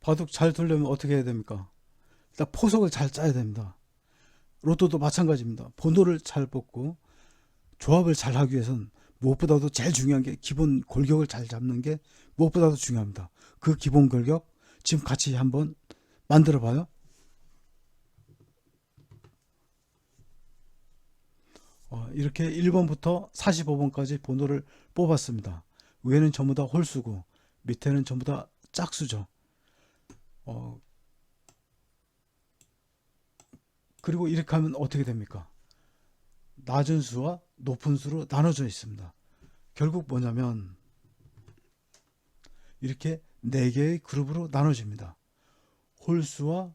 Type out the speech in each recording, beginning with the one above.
바둑 잘 두려면 어떻게 해야 됩니까? 일단 포석을 잘 짜야 됩니다. 로또도 마찬가지입니다. 번호를 잘 뽑고 조합을 잘 하기 위해선 무엇보다도 제일 중요한 게 기본 골격을 잘 잡는 게 무엇보다도 중요합니다. 그 기본 골격 지금 같이 한번 만들어 봐요. 어, 이렇게 1번부터 45번까지 번호를 뽑았습니다. 위에는 전부 다 홀수고 밑에는 전부 다 짝수죠. 어, 그리고 이렇게 하면 어떻게 됩니까? 낮은 수와 높은 수로 나눠져 있습니다. 결국 뭐냐면 이렇게 네 개의 그룹으로 나눠집니다. 홀수와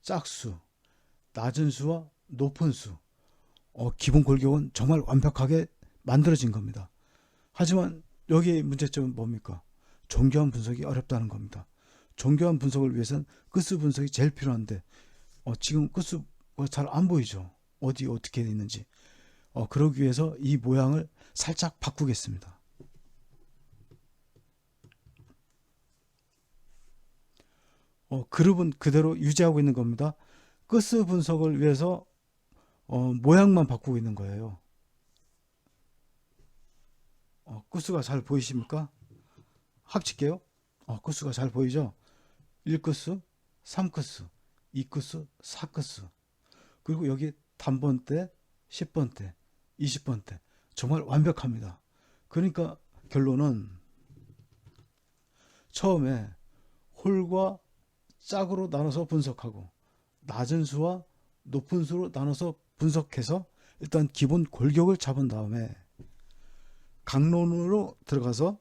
짝수, 낮은 수와 높은 수. 어, 기본 골격은 정말 완벽하게 만들어진 겁니다. 하지만 여기의 문제점은 뭡니까? 정교한 분석이 어렵다는 겁니다. 정교한 분석을 위해서는 끝수 분석이 제일 필요한데 어, 지금 끝수가 잘 안 보이죠. 어디 어떻게 있는지. 어, 그러기 위해서 이 모양을 살짝 바꾸겠습니다. 어, 그룹은 그대로 유지하고 있는 겁니다. 끝수 분석을 위해서 어, 모양만 바꾸고 있는 거예요. 어, 끝수가 잘 보이십니까? 합칠게요. 어, 끝수가 잘 보이죠? 1끝수, 3끝수, 2끝수, 4끝수. 그리고 여기 단번대, 10번대, 20번대. 정말 완벽합니다. 그러니까 결론은 처음에 홀과 짝으로 나눠서 분석하고 낮은 수와 높은 수로 나눠서 분석해서 일단 기본 골격을 잡은 다음에 강론으로 들어가서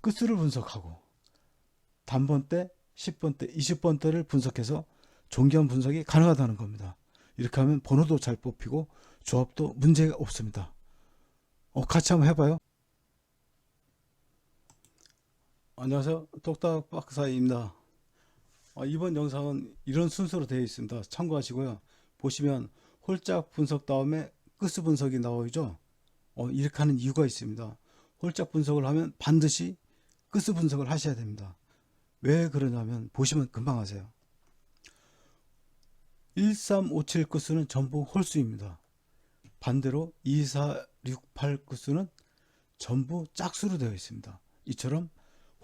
끝수를 분석하고 단번대, 10번대, 20번대를 분석해서 정교한 분석이 가능하다는 겁니다. 이렇게 하면 번호도 잘 뽑히고 조합도 문제가 없습니다. 어, 같이 한번 해봐요. 안녕하세요. 똑딱 박사입니다. 어, 이번 영상은 이런 순서로 되어 있습니다. 참고하시고요. 보시면 홀짝 분석 다음에 끝수 분석이 나오죠. 어, 이렇게 하는 이유가 있습니다. 홀짝 분석을 하면 반드시 끝수 분석을 하셔야 됩니다. 왜 그러냐면 보시면 금방 아세요. 1357 끝수는 전부 홀수입니다. 반대로 2468 끝수는 전부 짝수로 되어 있습니다. 이처럼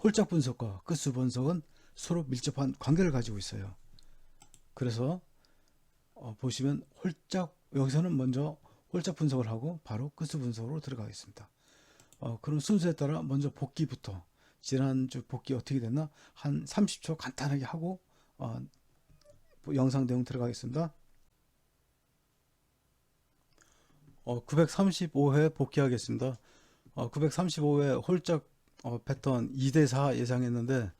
홀짝 분석과 끝수 분석은 서로 밀접한 관계를 가지고 있어요. 그래서 어, 보시면 홀짝 여기서는 먼저 홀짝 분석을 하고 바로 끝수 분석으로 들어가겠습니다. 어, 그럼 순서에 따라 먼저 복기부터 지난주 복기 어떻게 됐나 한 30초 간단하게 하고 어, 영상 내용 들어가겠습니다. 어, 935회 복귀하겠습니다. 어, 935회 홀짝 어, 패턴 2대4 예상했는데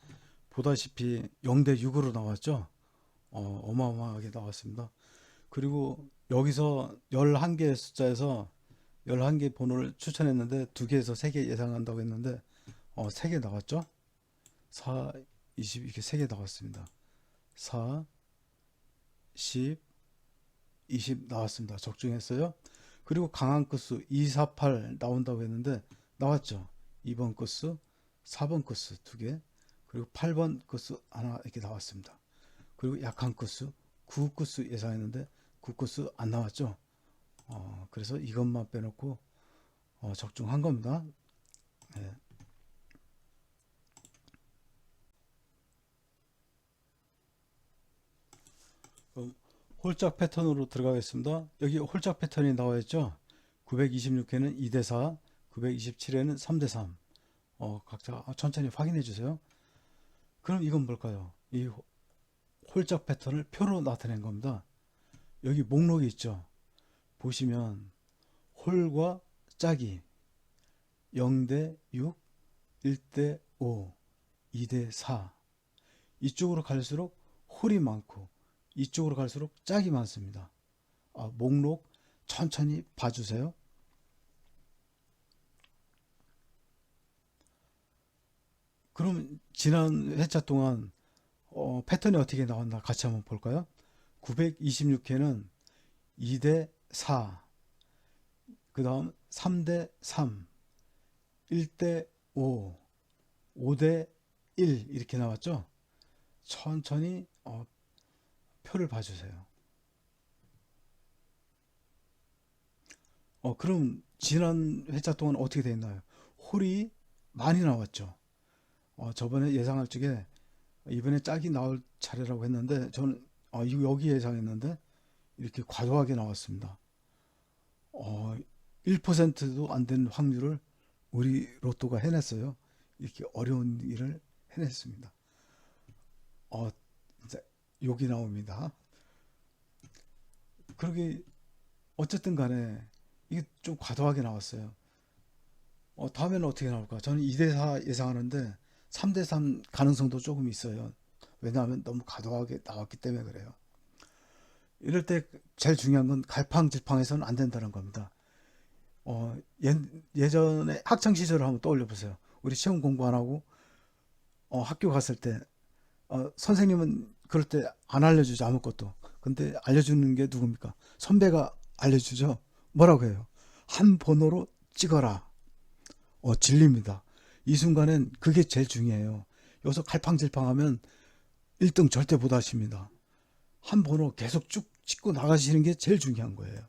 보다시피 0대6으로 나왔죠. 어, 어마어마하게 나왔습니다. 그리고 여기서 11개의 숫자에서 11개 번호를 추천했는데 2개에서 3개 예상한다고 했는데 어, 3개 나왔죠. 4, 20 이렇게 3개 나왔습니다. 4, 10, 20 나왔습니다. 적중했어요. 그리고 강한 끝수 248 나온다고 했는데 나왔죠. 2번 끝수, 4번 끝수 두 개, 그리고 8번 끝수 하나 이렇게 나왔습니다. 그리고 약한 끝수, 9 끝수 예상했는데 9 끝수 안 나왔죠. 어, 그래서 이것만 빼놓고 어, 적중한 겁니다. 네. 홀짝 패턴으로 들어가겠습니다. 여기 홀짝 패턴이 나와 있죠. 926회는 2대4, 927회는 3대3. 어, 각자 천천히 확인해 주세요. 그럼 이건 뭘까요? 이 호- 홀짝 패턴을 표로 나타낸 겁니다. 여기 목록이 있죠. 보시면 홀과 짝이 0대 6, 1대 5, 2대 4. 이쪽으로 갈수록 홀이 많고 이쪽으로 갈수록 짝이 많습니다. 아, 목록 천천히 봐주세요. 그럼 지난 회차 동안 어, 패턴이 어떻게 나왔나 같이 한번 볼까요? 926회는 2대 4, 그 다음 3대 3, 1대 5, 5대 1 이렇게 나왔죠? 천천히 어, 표를 봐주세요. 어, 그럼 지난 회차 동안 어떻게 됐나요? 홀이 많이 나왔죠. 어, 저번에 예상할 적에 이번에 짝이 나올 차례라고 했는데 저는 어, 여기 예상했는데 이렇게 과도하게 나왔습니다. 어, 1%도 안 되는 확률을 우리 로또가 해냈어요. 이렇게 어려운 일을 해냈습니다. 어, 욕이 나옵니다. 그러게 어쨌든 간에 이게 좀 과도하게 나왔어요. 어, 다음에는 어떻게 나올까? 저는 2대4 예상하는데 3대3 가능성도 조금 있어요. 왜냐하면 너무 과도하게 나왔기 때문에 그래요. 이럴 때 제일 중요한 건 갈팡질팡해서는 안 된다는 겁니다. 어, 예, 예전에 학창 시절을 한번 떠올려 보세요. 우리 시험 공부 안 하고 어, 학교 갔을 때 어, 선생님은 그럴 때 안 알려주죠 아무것도. 근데 알려주는 게 누굽니까? 선배가 알려주죠. 뭐라고 해요? 한 번호로 찍어라. 어, 진리입니다. 이 순간엔 그게 제일 중요해요. 여기서 갈팡질팡하면 1등 절대 못 하십니다. 한 번호 계속 쭉 찍고 나가시는 게 제일 중요한 거예요.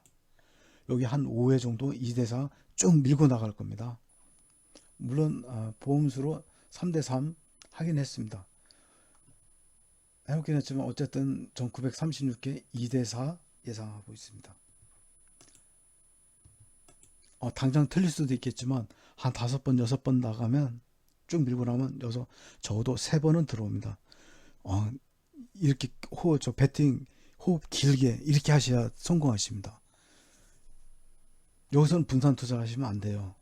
여기 한 5회 정도 2대4 쭉 밀고 나갈 겁니다. 물론 아, 보험수로 3대3 하긴 했습니다. 해놓긴 했지만 어쨌든 전 936개 2대4 예상하고 있습니다. 어, 당장 틀릴 수도 있겠지만 한 다섯 번 여섯 번 나가면 쭉 밀고 나면 여기서 적어도 세 번은 들어옵니다. 어, 이렇게 호, 저 배팅 호흡 길게 이렇게 하셔야 성공하십니다. 여기서는 분산 투자하시면 안 돼요.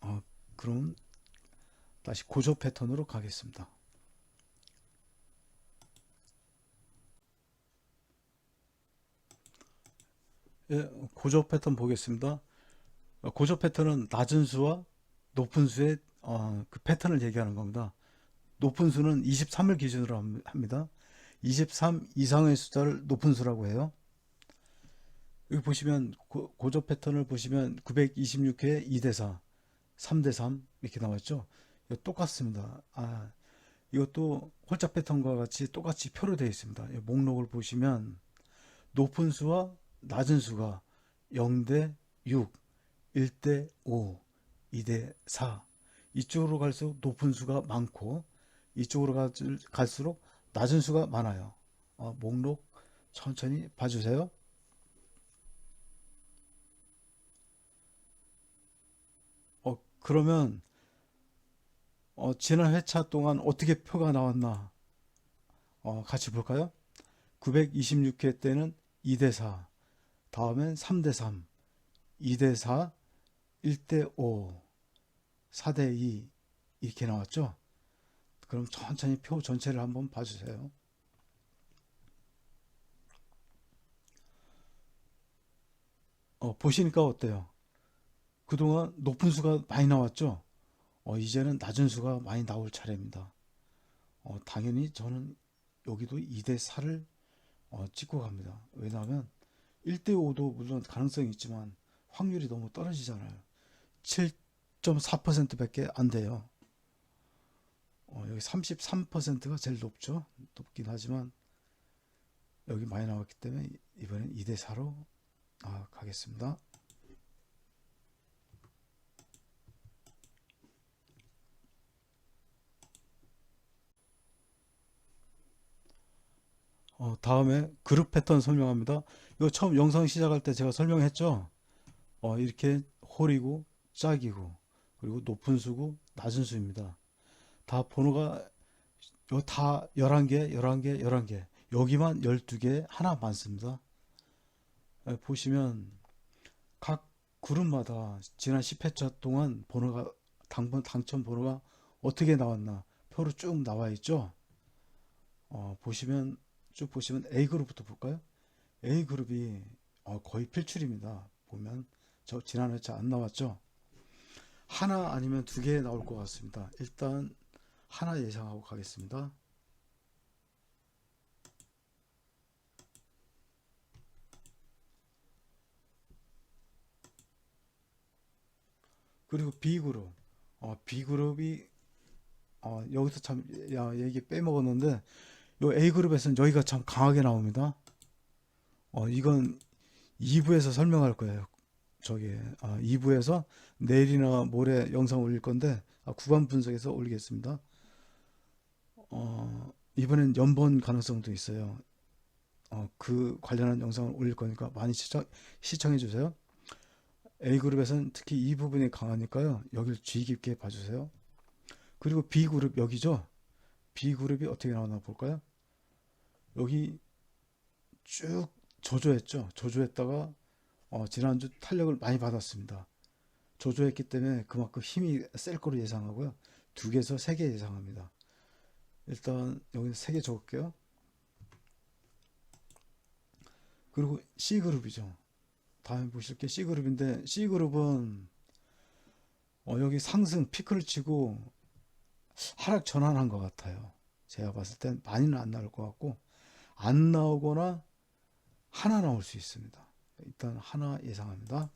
어, 그럼 다시 고조 패턴으로 가겠습니다. 예, 고조 패턴 보겠습니다. 어, 고조 패턴은 낮은 수와 높은 수의 어, 그 패턴을 얘기하는 겁니다. 높은 수는 23을 기준으로 함- 합니다. 23 이상의 숫자를 높은 수라고 해요. 여기 보시면 고, 고조 패턴을 보시면 926회 2대4, 3대3 이렇게 나왔죠. 이거 똑같습니다. 아, 이것도 홀짝 패턴과 같이 똑같이 표로 되어 있습니다. 이 목록을 보시면 높은 수와 낮은 수가 0대 6, 1대 5, 2대 4 이쪽으로 갈수록 높은 수가 많고 이쪽으로 갈- 갈수록 낮은 수가 많아요. 어, 목록 천천히 봐주세요. 어, 그러면 어, 지난 회차 동안 어떻게 표가 나왔나 어, 같이 볼까요? 926회 때는 2대4, 다음엔 3대3, 2대4, 1대5, 4대2 이렇게 나왔죠? 그럼 천천히 표 전체를 한번 봐주세요. 어, 보시니까 어때요? 그동안 높은 수가 많이 나왔죠? 어, 이제는 낮은 수가 많이 나올 차례입니다. 어, 당연히 저는 여기도 2대 4를 어, 찍고 갑니다. 왜냐하면 1대 5도 물론 가능성이 있지만 확률이 너무 떨어지잖아요. 7.4%밖에 안 돼요. 어, 여기 33%가 제일 높죠. 높긴 하지만 여기 많이 나왔기 때문에 이번엔 2대 4로 아, 가겠습니다. 어, 다음에 그룹 패턴 설명합니다. 이거 처음 영상 시작할 때 제가 설명했죠. 어, 이렇게 홀이고 짝이고 그리고 높은 수고 낮은 수입니다. 다 번호가 요다 11개, 11개, 11개. 여기만 12개 하나 많습니다. 에, 보시면 각 그룹마다 지난 10회차 동안 번호가 당번 당첨 번호가 어떻게 나왔나 표로 쭉 나와 있죠. 어, 보시면 쭉 보시면 A그룹부터 볼까요? A그룹이 어, 거의 필출입니다. 보면 저 지난 회차 안 나왔죠? 하나 아니면 두 개 나올 것 같습니다. 일단 하나 예상하고 가겠습니다. 그리고 B그룹. 어, B그룹이 어, 여기서 참 야, 얘기 빼먹었는데 요 A그룹에서는 여기가 참 강하게 나옵니다. 어, 이건 2부에서 설명할 거예요. 저기 아, 2부에서 내일이나 모레 영상 올릴 건데 아, 구간 분석에서 올리겠습니다. 어, 이번엔 연본 가능성도 있어요. 어, 그 관련한 영상을 올릴 거니까 많이 시청, 시청해 주세요. A그룹에서는 특히 이 부분이 강하니까요. 여기를 주의 깊게 봐주세요. 그리고 B그룹 여기죠. B그룹이 어떻게 나오나 볼까요? 여기 쭉 조조했죠. 조조했다가 어, 지난주 탄력을 많이 받았습니다. 조조했기 때문에 그만큼 힘이 셀 거로 예상하고요. 두 개에서 세 개 예상합니다. 일단 여기 세개 적을게요. 그리고 C그룹이죠. 다음에 보실 게 C그룹인데 C그룹은 어, 여기 상승 피크를 치고 하락 전환한 것 같아요. 제가 봤을 땐 많이는 안 나올 것 같고 안 나오거나 하나 나올 수 있습니다. 일단 하나 예상합니다.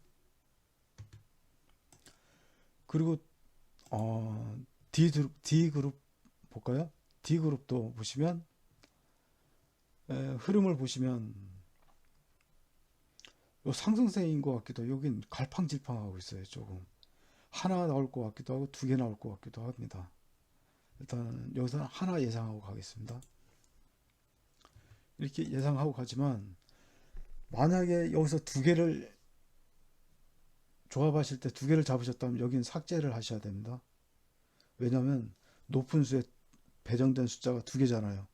그리고 어, D D 그룹 볼까요? D 그룹도 보시면 에, 흐름을 보시면 요 상승세인 것 같기도 여긴 갈팡질팡하고 있어요 조금 하나 나올 것 같기도 하고 두 개 나올 것 같기도 합니다 일단 여기서는 하나 예상하고 가겠습니다 이렇게 예상하고 가지만 만약에 여기서 두 개를 조합하실 때 두 개를 잡으셨다면 여기는 삭제를 하셔야 됩니다 왜냐하면 높은 수에 배정된 숫자가 두 개잖아요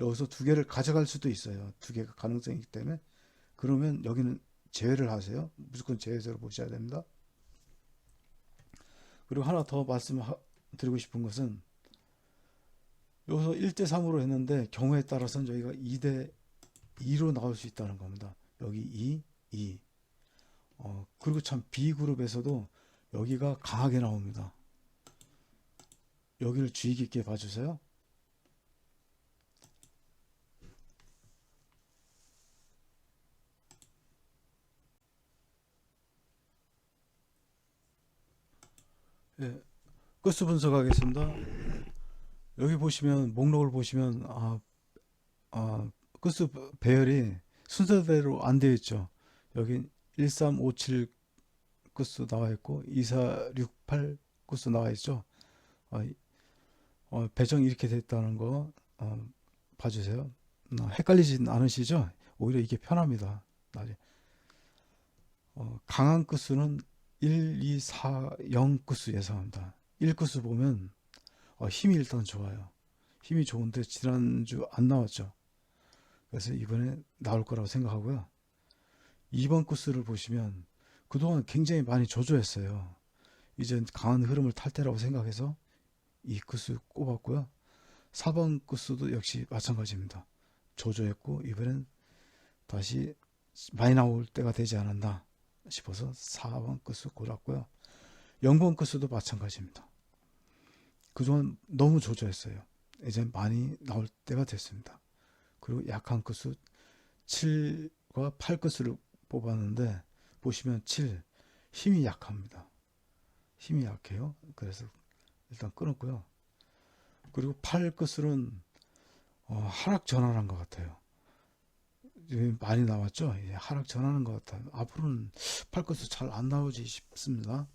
여기서 두 개를 가져갈 수도 있어요 두 개가 가능성이 있기 때문에 그러면 여기는 제외를 하세요. 무조건 제외세로 보셔야 됩니다. 그리고 하나 더 말씀드리고 싶은 것은 여기서 1대 3으로 했는데 경우에 따라서는 저희가 2대 2로 나올 수 있다는 겁니다. 여기 2, 2. 어, 그리고 참 B그룹에서도 여기가 강하게 나옵니다. 여기를 주의 깊게 봐주세요. 예, 끝수 분석하겠습니다. 여기 보시면 목록을 보시면 아, 아 끝수 배열이 순서대로 안 되어 있죠. 여기 1357 끝수 나와 있고 2468 끝수 나와 있죠. 어, 어, 배정이 이렇게 됐다는 거 어, 봐주세요. 어, 헷갈리진 않으시죠? 오히려 이게 편합니다. 나중에. 어, 강한 끝수는 1, 2, 4, 0 끝수 예상합니다. 1 끝수 보면 어, 힘이 일단 좋아요. 힘이 좋은데 지난주 안 나왔죠. 그래서 이번에 나올 거라고 생각하고요. 2번 끝수를 보시면 그동안 굉장히 많이 조조했어요. 이제 강한 흐름을 탈 때라고 생각해서 이 끝수 꼽았고요. 4번 끝수도 역시 마찬가지입니다. 조조했고 이번엔 다시 많이 나올 때가 되지 않았나 싶어서 4번 끝수 골랐고요. 0번 끝수도 마찬가지입니다. 그동안 너무 조조했어요. 이제 많이 나올 때가 됐습니다. 그리고 약한 끝수 7과 8 끝수를 뽑았는데 보시면 7 힘이 약합니다. 힘이 약해요. 그래서 일단 끊었고요. 그리고 8 끝수는 어, 하락 전환한 것 같아요. 많이 나왔죠. 예, 하락 전하는 것 같아요. 앞으로는 팔것도 잘 안 나오지 싶습니다.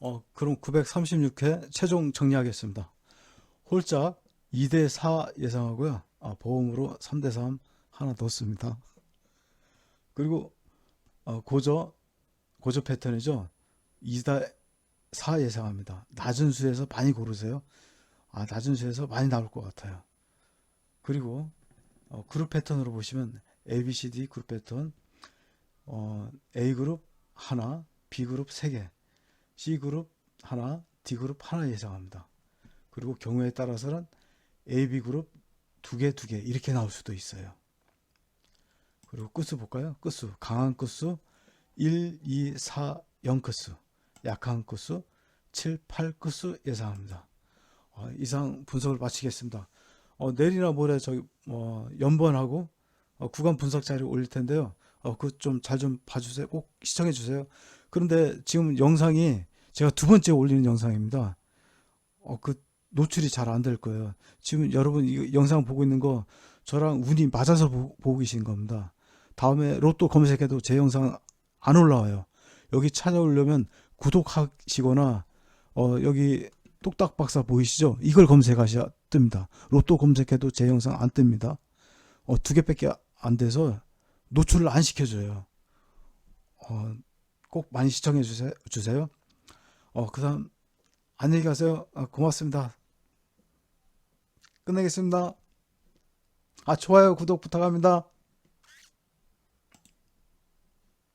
어, 그럼 936회 최종 정리하겠습니다. 홀짝 2대 4 예상하고요. 아, 보험으로 3대 3 하나 넣습니다. 그리고 어, 고저 고저 패턴이죠. 2대 4 예상합니다. 낮은 수에서 많이 고르세요. 아, 낮은 수에서 많이 나올 것 같아요. 그리고 어, 그룹 패턴으로 보시면 A, B, C, D 그룹 패턴 어, A 그룹 하나, B 그룹 세 개, C 그룹 하나, D 그룹 하나 예상합니다. 그리고 경우에 따라서는 A, B 그룹 두 개, 두 개 이렇게 나올 수도 있어요. 그리고 끝수 볼까요? 끝수 강한 끝수 1, 2, 4, 0 끝수 약한 끝수 7, 8 끝수 예상합니다. 어, 이상 분석을 마치겠습니다. 어, 내일이나 모레 저희 어, 연번하고 어, 구간 분석 자료 올릴 텐데요. 어, 그 좀 잘좀 봐주세요. 꼭 시청해 주세요. 그런데 지금 영상이 제가 두 번째 올리는 영상입니다. 어, 그 노출이 잘 안 될 거예요. 지금 여러분 이 영상 보고 있는 거 저랑 운이 맞아서 보, 보고 계신 겁니다. 다음에 로또 검색해도 제 영상 안 올라와요. 여기 찾아오려면 구독하시거나 어, 여기 똑딱 박사 보이시죠? 이걸 검색하셔야 뜹니다. 로또 검색해도 제 영상 안 뜹니다. 어, 두 개밖에 안 돼서 노출을 안 시켜줘요. 어, 꼭 많이 시청해 주세요. 어, 그 다음, 안녕히 가세요. 아, 고맙습니다. 끝내겠습니다. 아, 좋아요, 구독 부탁합니다.